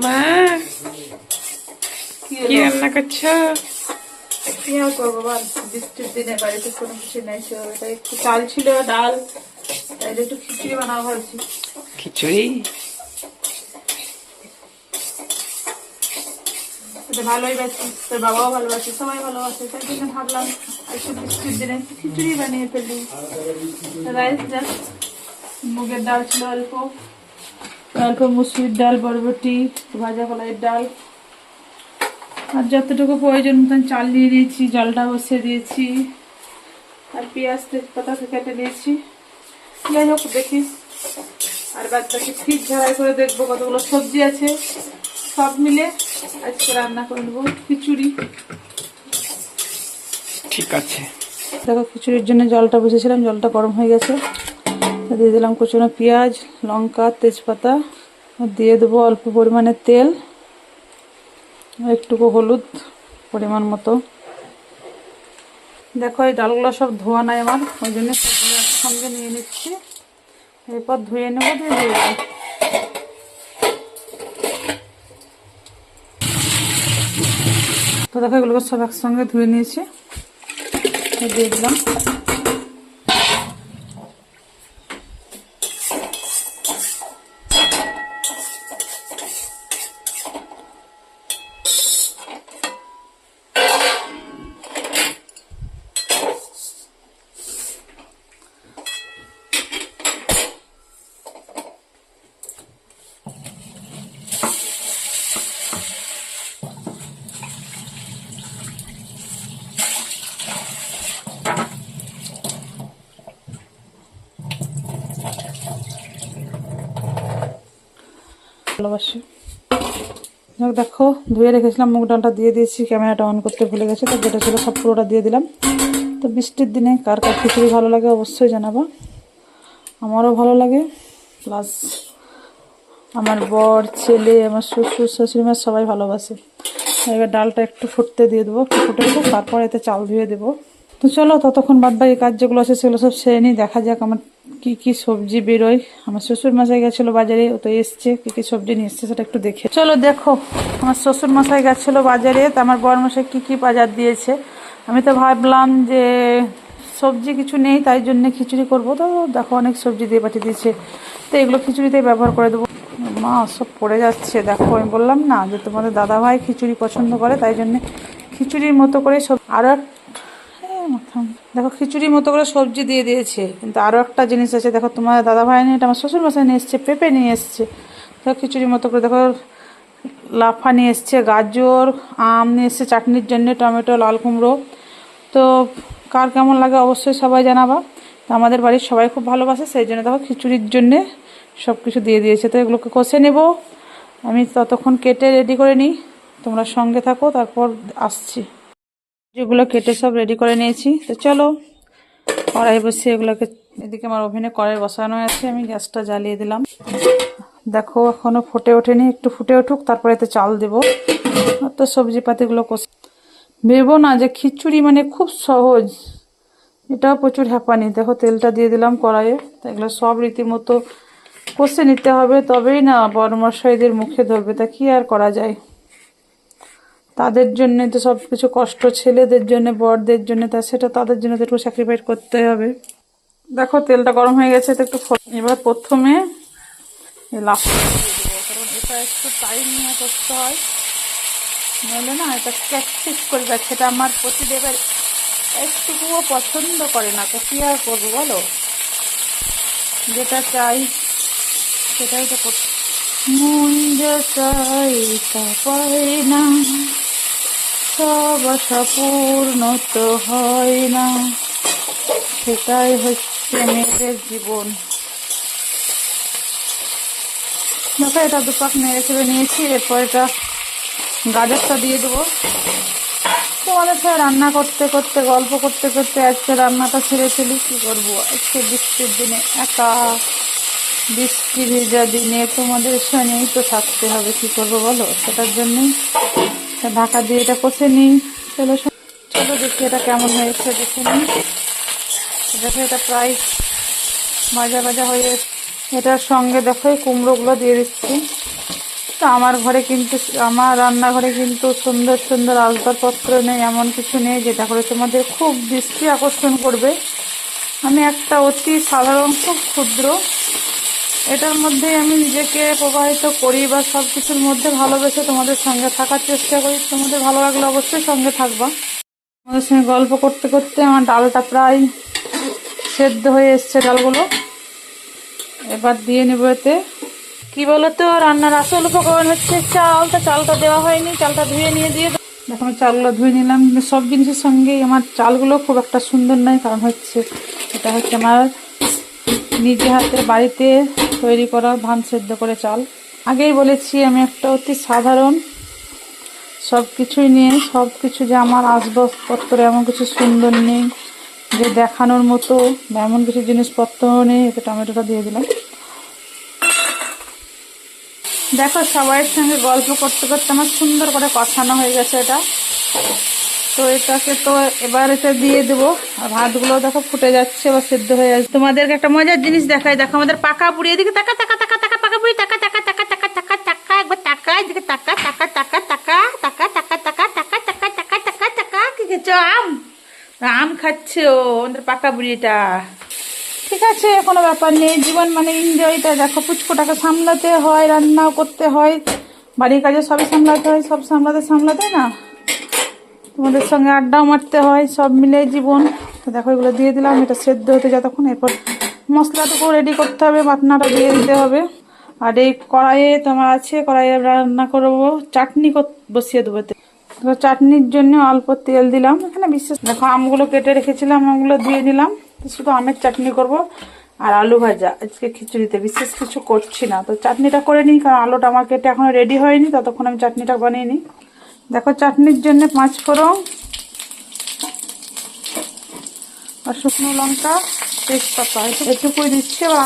মা কি রান্না করছ? কি আর করব বল? বৃষ্টির দিনে বাড়িতে কোনো কিছু নেই তাই একটু চাল ছিল ডাল তাই একটু খিচুড়ি বানাবো ভাবছি। খিচুড়ি? ভালোই বাসি তোর বাবাও ভালোবাসে সবাই ভালোবাসে তাই জন্য ভাবলাম একটু বৃষ্টির দিনে খিচুড়ি বানিয়ে ফেলি। রাইস জাস্ট মুগের ডাল ছিল অল্প অল্প মুসুরির ডাল বরবটি ভাজা কলাইয়ের ডাল। আর যতটুকু প্রয়োজন মতন চাল দিয়ে দিয়েছি জলটা বসিয়ে দিয়েছি। আর পেঁয়াজ তেজপাতা কেটে দিয়েছি যাই হোক দেখি। আর বাচ্চাকে ফ্রিজ ঝাড়াই করে দেখব কতগুলো সবজি আছে। সব মিলে আজকে রান্না করে নেব খিচুড়ি। ঠিক আছে। দেখো খিচুড়ির জন্য জলটা বসেছিলাম জলটা গরম হয়ে গেছে। দিয়ে দিলাম কুচনো পেঁয়াজ, লঙ্কা, তেজপাতা দিয়ে দেবো অল্প পরিমাণে তেল, একটুকু হলুদ পরিমাণ মতো। দেখো, এই ডালগুলো সব ধোয়া নাই আমার, ওই জন্য একসঙ্গে নিয়ে নিচ্ছি। এরপর ধুয়ে নেব দিয়ে দিয়ে তো দেখো, এগুলোকে সব একসঙ্গে ধুয়ে নিয়েছি। দিয়ে দিলাম। ভালোবাসি। যাক, দেখো, ধুয়ে রেখেছিলাম, মুগ ডালটা দিয়ে দিয়েছি, ক্যামেরাটা অন করতে ভুলে গেছে, তো যেটা ছিল সব পুরোটা দিয়ে দিলাম। তো বৃষ্টির দিনে কার কার খিচুড়ি ভালো লাগে অবশ্যই জানাবা। আমারও ভালো লাগে। প্লাস আমার বর, ছেলে, আমার শ্বশুর, শাশুড়ি মা সবাই ভালোবাসে। এবার ডালটা একটু ফুটতে দিয়ে দেবো, একটু ফুটে দেবো তারপর এতে চাল ধুয়ে দেবো। তো চলো, ততক্ষণ বাদ বাকি কাজ যেগুলো আছে, সেগুলো সব সেরে নিই, দেখা যাক আমার কি কি সবজি বেরোয়? আমার শ্বশুর মশাই গেছিল বাজারে, ও তো এসছে। কি কি সবজি নিয়ে এসছে সেটা একটু দেখে। চলো দেখো, আমার শ্বশুর মশাই গেছিল বাজারে, তো আমার মশাই কি কি বাজার দিয়েছে? আমি তো ভাবলাম যে সবজি কিছু নেই, তাই জন্য খিচুড়ি করব। তো দেখো অনেক সবজি দিয়ে পাঠিয়ে দিয়েছে। তো এগুলো খিচুড়িতে ব্যবহার করে দেবো। মা, সব পড়ে যাচ্ছে। দেখো, আমি বললাম না যে তোমাদের দাদাভাই খিচুড়ি পছন্দ করে, তাই জন্য খিচুড়ির মতো করে সব আরও মাথা। দেখো, খিচুড়ির মতো করে সবজি দিয়ে দিয়েছে। কিন্তু আরও একটা জিনিস আছে, দেখো, তোমার দাদা ভাই নিয়ে আমার শ্বশুর মশাই নিয়ে এসছে, পেঁপে নিয়ে এসছে। দেখো, খিচুড়ির মতো করে, দেখো, লাফা নিয়ে এসছে, গাজর, আম নিয়ে এসছে, চাটনির জন্য, টমেটো, লাল কুমড়ো। তো কার কেমন লাগে অবশ্যই সবাই জানাবা। তো আমাদের বাড়ির সবাই খুব ভালোবাসে, সেই জন্য দেখো, খিচুড়ির জন্যে সব কিছু দিয়ে দিয়েছে। তো এগুলোকে কষে নেব। আমি ততক্ষণ কেটে রেডি করে নিই। তোমরা সঙ্গে থাকো, তারপর আসছি। যেগুলো কেটে সব রেডি করে নিয়েছি। তো চলো কড়াই বসিয়ে এগুলোকে এদিকে আমার ওভেনে কড়াই বসানো আছে, আমি গ্যাসটা জ্বালিয়ে দিলাম। দেখো, এখনও ফুটে ওঠেনি, একটু ফুটে উঠুক, তারপরে এতে চাল দেবো। আর তো সবজি পাতিগুলো কষে ভেবো না যে খিচুড়ি মানে খুব সহজ। এটাও প্রচুর হ্যাপানি। দেখো, তেলটা দিয়ে দিলাম কড়াইয়ে। তো এগুলো সব রীতিমতো কষে নিতে হবে, তবেই না বড়মশাইদের মুখে ধরবে। তা কি আর করা যায়? তাদের জন্য তো সব কিছু কষ্ট, ছেলেদের জন্য, বরদের জন্য, তা সেটা তাদের জন্য তো একটু স্যাক্রিফাইস করতে হবে। দেখো, তেলটা গরম হয়ে গেছে, তো একটু এবার প্রথমে কারণ এটা একটু টাইম নিয়ে করতে হয়। না, এটা আমার একটুকুও পছন্দ করে না, তো কি আর করব বলো? যেটা চাই, সেটাই তো মন যা চাই না। সব আশা পূর্ণ তো হয় না। সেটাই হচ্ছে মেয়েদের জীবন। দেখো, এটা দুপাক নেড়ে চেড়ে নিয়েছি, এরপর এটা গাজরটা দিয়ে দেবো। তোমাদের সাথে রান্না করতে করতে, গল্প করতে করতে আজকে রান্নাটা ছেড়ে ফেলি, কী করব? আজকে বৃষ্টির দিনে একা, বৃষ্টি ভেজা দিনে তোমাদের সঙ্গেই তো থাকতে হবে, কি করব বলো? সেটার জন্যই ঢাকা দিয়ে এটা কষে নিই। চলো চলো দেখি এটা কেমন হয়েছে, দেখে নিই। দেখো এটা প্রায় ভাজা ভাজা হয়ে এটার সঙ্গে দেখো এই কুমড়োগুলো দিয়ে দিচ্ছি। তো আমার ঘরে কিন্তু আমার রান্নাঘরে কিন্তু সুন্দর সুন্দর আসবাবপত্র নেই, এমন কিছু নেই যেটা করে তোমাদের খুব দৃষ্টি আকর্ষণ করবে। আমি একটা অতি সাধারণ, খুব ক্ষুদ্র এটার মধ্যে আমি নিজেকে প্রবাহিত করি বা সব কিছুর মধ্যে ভালোবেসে তোমাদের সঙ্গে থাকার চেষ্টা করি। তোমাদের ভালো লাগলে অবশ্যই সঙ্গে থাকবা। তোমাদের সঙ্গে গল্প করতে করতে আমার ডালটা প্রায় সেদ্ধ হয়ে এসছে ডালগুলো। এবার দিয়ে নেব এতে। কি বলতো, রান্নার আসল উপকরণ হচ্ছে চাল। তা চালটা দেওয়া হয়নি, চালটা ধুয়ে নিয়ে দিয়ে। দেখো চালগুলো ধুয়ে নিলাম। সব জিনিসের সঙ্গেই আমার চালগুলো খুব একটা সুন্দর নয়। কারণ হচ্ছে, এটা হচ্ছে আমার নিজে হাতে বাড়িতে তৈরি করা ধান সেদ্ধ করে চাল। আগেই বলেছি, আমি একটা অতি সাধারণ সব কিছুই নিয়ে সব কিছু যে আমার আসবাবপত্র, এমন কিছু সুন্দর নেই যে দেখানোর মতো এমন কিছু জিনিসপত্র নেই এতে টমেটোটা দিয়ে দিলাম। দেখো, সবাইয়ের সঙ্গে গল্প করতে করতে আমার সুন্দর করে কষানো হয়ে গেছে এটা। তো এটাকে তো এবার এটা দিয়ে দেবো আর ভাতগুলো দেখো ফুটে যাচ্ছে বা সেদ্ধ হয়ে যাচ্ছে তোমাদেরকে একটা মজার জিনিস দেখায় দেখো আমাদের পাকা বুড়ি এদিকে টাকা টাকা টাকা টাকা পাকা বুড়ি টাকা টাকা টাকা টাকা টাকা টাকা একবার টাকা এদিকে টাকা টাকা টাকা টাকা টাকা টাকা টাকা টাকা টাকা টাকা টাকা টাকা কি খেয়েছো আম আম খাচ্ছে ও আমাদের পাকা বুড়িটা ঠিক আছে কোনো ব্যাপার নেই জীবন মানে এনজয়টা দেখো পুচকোটাকে সামলাতে হয় রান্নাও করতে হয় বাড়ির কাজে সবই সামলাতে হয় সব সামলাতে সামলাতে না তোমাদের সঙ্গে আড্ডাও মারতে হয়, সব মিলে জীবন। তো দেখো, এগুলো দিয়ে দিলাম, এটা সেদ্ধ হতে যতক্ষণ, এরপর মশলাটুকু রেডি করতে হবে, বাটনাটা দিয়ে দিতে হবে। আর এই কড়াইয়ে তোমার আছে, কড়াইয়ে রান্না করব, চাটনি বসিয়ে দেবো তো। চাটনির জন্য অল্প তেল দিলাম, এখানে বিশেষ দেখো, আমগুলো কেটে রেখেছিলাম, আমগুলো দিয়ে দিলাম। শুধু আমের চাটনি করব আর আলু ভাজা, আজকে খিচুড়িতে। বিশেষ কিছু করছি না। তো চাটনিটা করে নিই, কারণ আলুটা আমার কেটে এখনও রেডি হয়নি, ততক্ষণ আমি চাটনিটা বানিয়ে নিই। দেখো চাটনির জন্য পাঁচ ফোড়ন আর শুকনো লঙ্কা তেজপাতা। এটুকুই দিচ্ছি